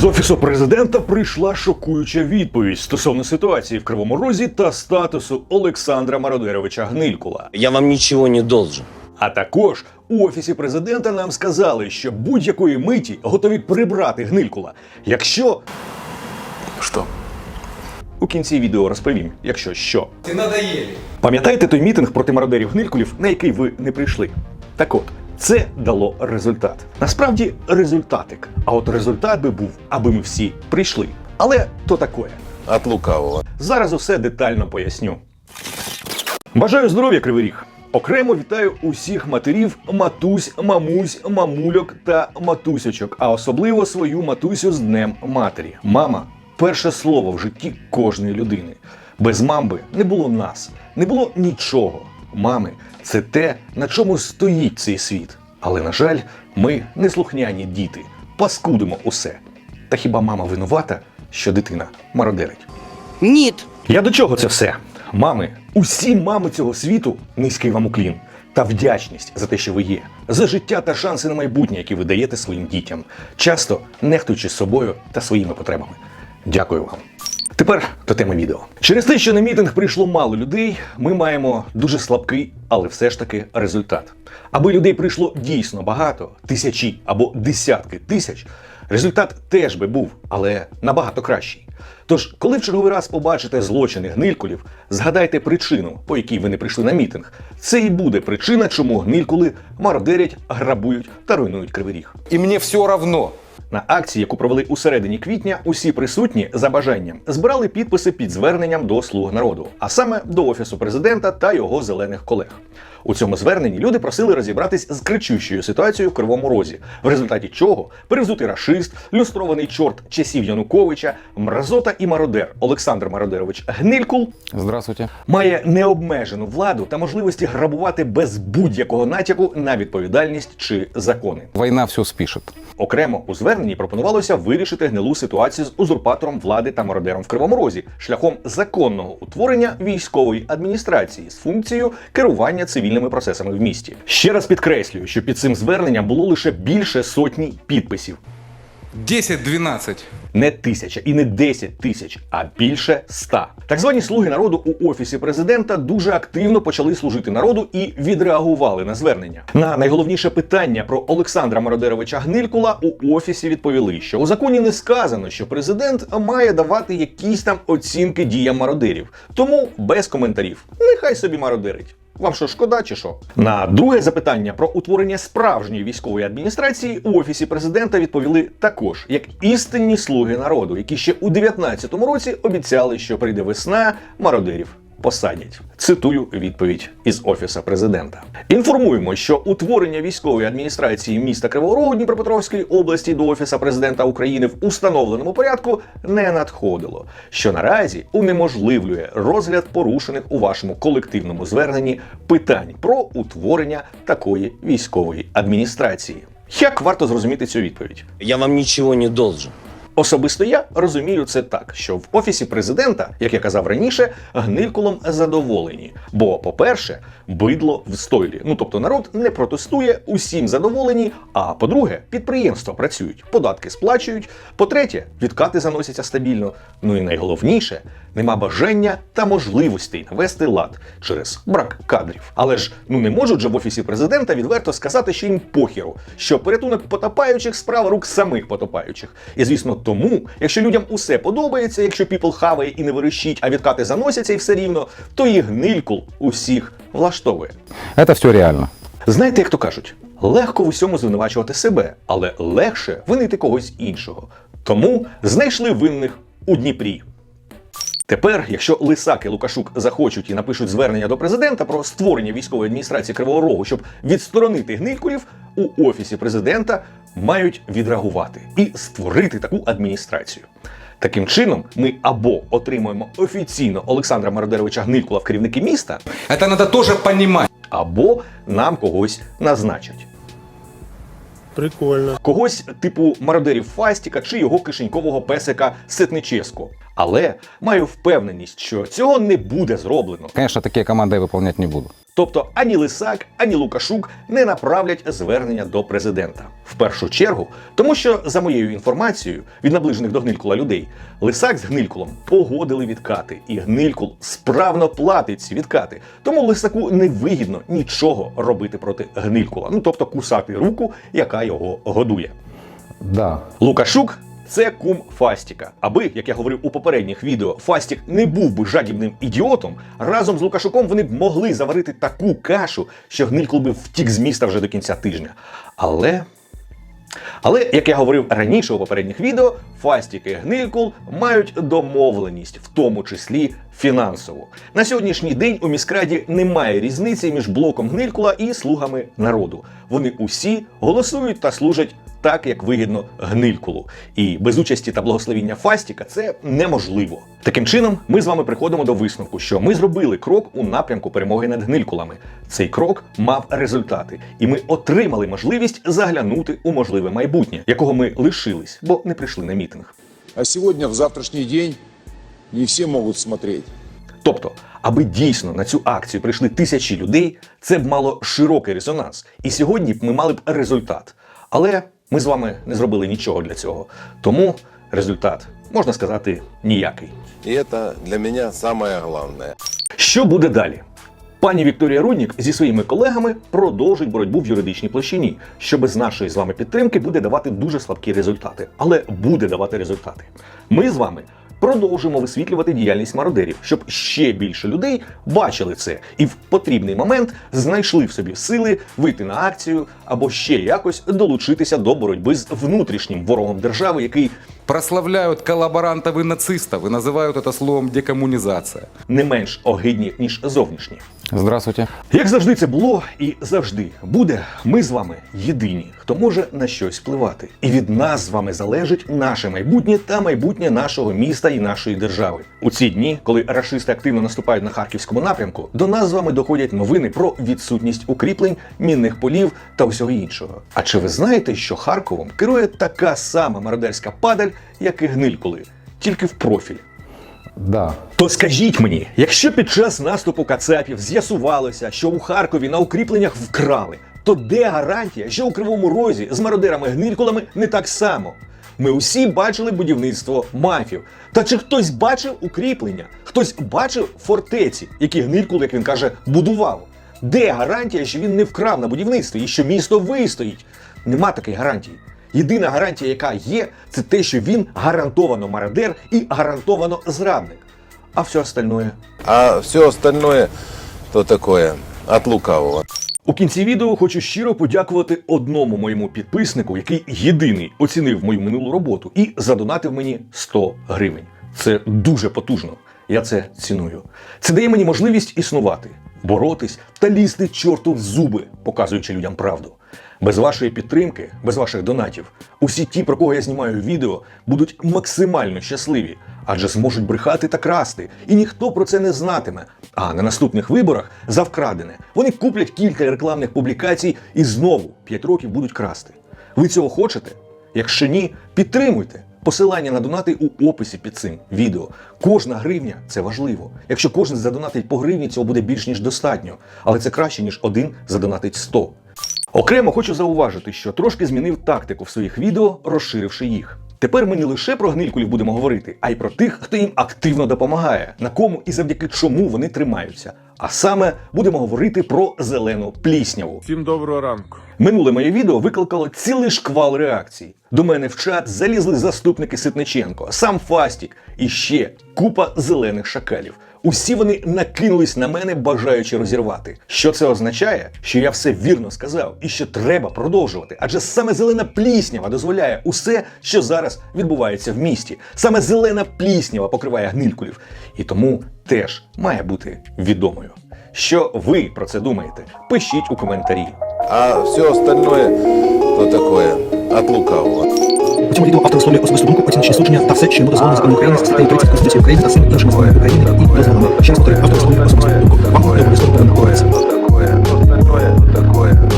Із офісу президента прийшла шокуюча відповідь стосовно ситуації в Кривому Розі та статусу Олександра Мародеровича Гнилькула. Я вам ничего не должен. А також у офісі президента нам сказали, що будь-якої миті готові прибрати Гнилькула, якщо Что? у кінці відео розповім, якщо що. Ты надоели. Пам'ятаєте той мітинг проти мародерів Гнилькулів, на який ви не прийшли? Так от, це дало результат. Насправді результатик. А от результат би був, аби ми всі прийшли. Але то таке. От лукавого. Зараз усе детально поясню. Бажаю здоров'я, Кривий Ріг! Окремо вітаю усіх матерів, матусь, мамусь, мамульок та матусячок, а особливо свою матусю з Днем Матері. Мама перше слово в житті кожної людини. Без мамби не було нас, не було нічого. Мами це те, на чому стоїть цей світ. Але, на жаль, ми неслухняні діти, паскудимо усе. Та хіба мама винувата, що дитина мародерить? Нет. Я до чого це все? Мами, усі мами цього світу, низький вам уклін. Та вдячність за те, що ви є, за життя та шанси на майбутнє, які ви даєте своїм дітям, часто нехтуючи собою та своїми потребами. Дякую вам. Тепер до теми відео. Через те, що на мітинг прийшло мало людей, ми маємо дуже слабкий, але все ж таки результат. Аби людей прийшло дійсно багато, тисячі або десятки тисяч, результат теж би був, але набагато кращий. Тож, коли в черговий раз побачите злочини гнилькулів, згадайте причину, по якій ви не прийшли на мітинг. Це і буде причина, чому гнилькули мародерять, грабують та руйнують кривий ріг. И мне все равно. На акції, яку провели у середині квітня, усі присутні за бажанням збирали підписи під зверненням до слуг народу, а саме до офісу президента та його зелених колег. У цьому зверненні люди просили розібратись з кричущою ситуацією в Кривому Розі, в результаті чого перевзутий рашист, люстрований чорт часів Януковича, мразота і мародер Олександр Мародерович Гнилькул Здравствуйте. має необмежену владу та можливості грабувати без будь-якого натяку на відповідальність чи закони. Война все спишет. Окремо у зверненні пропонувалося вирішити гнилу ситуацію з узурпатором влади та мародером в Кривому Розі шляхом законного утворення військової адміністрації з функцією керування цивільними процесами в місті. Ще раз підкреслюю, що під цим зверненням було лише більше сотні підписів. 10-12. Не тисяча і не десять тисяч, а більше ста. Так звані слуги народу у офісі президента дуже активно почали служити народу і відреагували на звернення. На найголовніше питання про Олександра Мародеровича Гнилькула у офісі відповіли, що у законі не сказано, що президент має давати якісь там оцінки діям мародерів. Тому без коментарів. Нехай собі мародерить. Вам що шкода чи що? На друге запитання про утворення справжньої військової адміністрації у офісі президента відповіли також як істинні слуги народу, які ще у 19-му році обіцяли, що прийде весна мародерів. Посадять. Цитую відповідь із офіса президента. Інформуємо, що утворення військової адміністрації міста Кривого Рогу Дніпропетровської області до офіса президента України в установленому порядку не надходило, що наразі унеможливлює розгляд порушених у вашому колективному зверненні питань про утворення такої військової адміністрації. Як варто зрозуміти цю відповідь? Я вам ничего не должен. Особисто я розумію це так, що в офісі президента, як я казав раніше, гнилькулом задоволені. Бо, по-перше, бидло в стойлі. Ну тобто народ не протестує, усім задоволені. А по-друге, підприємства працюють, податки сплачують. По-третє, відкати заносяться стабільно. Ну і найголовніше, нема бажання та можливостей навести лад через брак кадрів. Але ж ну не можуть же в офісі президента відверто сказати, що їм похеру, що порятунок потопаючих справа рук самих потопаючих. І звісно, тому, якщо людям усе подобається, якщо піпл хаває і не верещить, а відкати заносяться і все рівно, то і гнилькул усіх влаштовує. Це все реально. Знаєте, як то кажуть, легко в усьому звинувачувати себе, але легше винити когось іншого. Тому знайшли винних у Дніпрі. Тепер, якщо Лисак і Лукашук захочуть і напишуть звернення до президента про створення військової адміністрації Кривого Рогу, щоб відсторонити гнилькурів, у офісі президента мають відреагувати і створити таку адміністрацію. Таким чином, ми або отримуємо офіційно Олександра Мародеровича Гнилькула в керівники міста, Это надо тоже понимать. або нам когось назначать. Прикольно. Когось типу мародерів Фастіка чи його кишенькового песика Сетническо. Але маю впевненість, що цього не буде зроблено. Конечно, такие команды я выполнять не буду. Тобто ані Лисак, ані Лукашук не направлять звернення до президента. В першу чергу, тому що за моєю інформацією від наближених до Гнилькула людей, Лисак з Гнилькулом погодили відкати, і Гнилькул справно платить ці відкати. Тому Лисаку не вигідно нічого робити проти Гнилькула, ну тобто кусати руку, яка його годує. Да. Лукашук це кум Фастіка. Аби, як я говорив у попередніх відео, Фастік не був би жадібним ідіотом, разом з Лукашуком вони б могли заварити таку кашу, що Гнилькул би втік з міста вже до кінця тижня. Але. Але, як я говорив раніше у попередніх відео, Фастік і Гнилькул мають домовленість, в тому числі фінансову. На сьогоднішній день у міськраді немає різниці між блоком Гнилькула і слугами народу. Вони усі голосують та служать так, як вигідно гнилькулу. І без участі та благословіння Фастіка це неможливо. Таким чином, ми з вами приходимо до висновку, що ми зробили крок у напрямку перемоги над гнилькулами. Цей крок мав результати, і ми отримали можливість заглянути у можливе майбутнє, якого ми лишились, бо не прийшли на мітинг. А сегодня, в завтрашний день, не все могут смотреть. Тобто, аби дійсно на цю акцію прийшли тисячі людей, це б мало широкий резонанс. І сьогодні б ми мали б результат. Але ми з вами не зробили нічого для цього. Тому результат, можна сказати, ніякий. І це для мене найголовніше. Що буде далі? Пані Вікторія Руднік зі своїми колегами продовжить боротьбу в юридичній площині, що без нашої з вами підтримки буде давати дуже слабкі результати, але буде давати результати. Ми з вами продовжимо висвітлювати діяльність мародерів, щоб ще більше людей бачили це і в потрібний момент знайшли в собі сили вийти на акцію або ще якось долучитися до боротьби з внутрішнім ворогом держави, який Прославляють колаборантів і нацистів і називають це словом декомунізація, не менш огидні ніж зовнішні. Здравствуйте. Як завжди це було і завжди буде, ми з вами єдині, хто може на щось впливати. І від нас з вами залежить наше майбутнє та майбутнє нашого міста і нашої держави. У ці дні, коли рашисти активно наступають на харківському напрямку, до нас з вами доходять новини про відсутність укріплень, мінних полів та всього іншого. А чи ви знаєте, що Харковом керує така сама мародерська падаль, як і гнилькули, тільки в профіль? Да. То скажіть мені, якщо під час наступу кацапів з'ясувалося, що у Харкові на укріпленнях вкрали, то де гарантія, що у Кривому Розі з мародерами-гнилькулами не так само? Ми усі бачили будівництво мафів. Та чи хтось бачив укріплення? Хтось бачив фортеці, які гнилькул, як він каже, будував? Де гарантія, що він не вкрав на будівництві і що місто вистоїть? Нема такої гарантії. Єдина гарантія, яка є, це те, що він гарантовано мародер і гарантовано зрадник. А все остальное. А все остальное, то такое, от лукавого. У кінці відео хочу щиро подякувати одному моєму підписнику, який єдиний оцінив мою минулу роботу і задонатив мені 100 гривень. Це дуже потужно. Я це ціную. Це дає мені можливість існувати, боротись та лізти чорту в зуби, показуючи людям правду. Без вашої підтримки, без ваших донатів, усі ті, про кого я знімаю відео, будуть максимально щасливі, адже зможуть брехати та красти, і ніхто про це не знатиме. А на наступних виборах за вкрадене вони куплять кілька рекламних публікацій і знову 5 років будуть красти. Ви цього хочете? Якщо ні, підтримуйте. Посилання на донати у описі під цим відео. Кожна гривня це важливо. Якщо кожен задонатить по гривні, цього буде більш ніж достатньо. Але це краще, ніж один задонатить 100. Окремо хочу зауважити, що трошки змінив тактику в своїх відео, розширивши їх. Тепер ми не лише про гнилькулів будемо говорити, а й про тих, хто їм активно допомагає, на кому і завдяки чому вони тримаються. А саме будемо говорити про зелену плісняву. Всім доброго ранку. Минуле моє відео викликало цілий шквал реакцій. До мене в чат залізли заступники Ситниченко, сам Фастік і ще купа зелених шакалів. Усі вони накинулись на мене, бажаючи розірвати. Що це означає? Що я все вірно сказав і що треба продовжувати. Адже саме зелена пліснява дозволяє усе, що зараз відбувається в місті. Саме зелена пліснява покриває гнилькулів. І тому теж має бути відомою. Що ви про це думаєте? Пишіть у коментарі. А все остальное, то такое, от лукавого. У цьому відео автор висловлює особисту думку, оціночні судження та все, що йому дозволено законом України, статтею 30 Конституції України та всім іншим законом України і дозволено. Ще раз повторюю, автор висловлює особисту думку. Вам не обов'язково не такое, такое, такое. Ну, ну,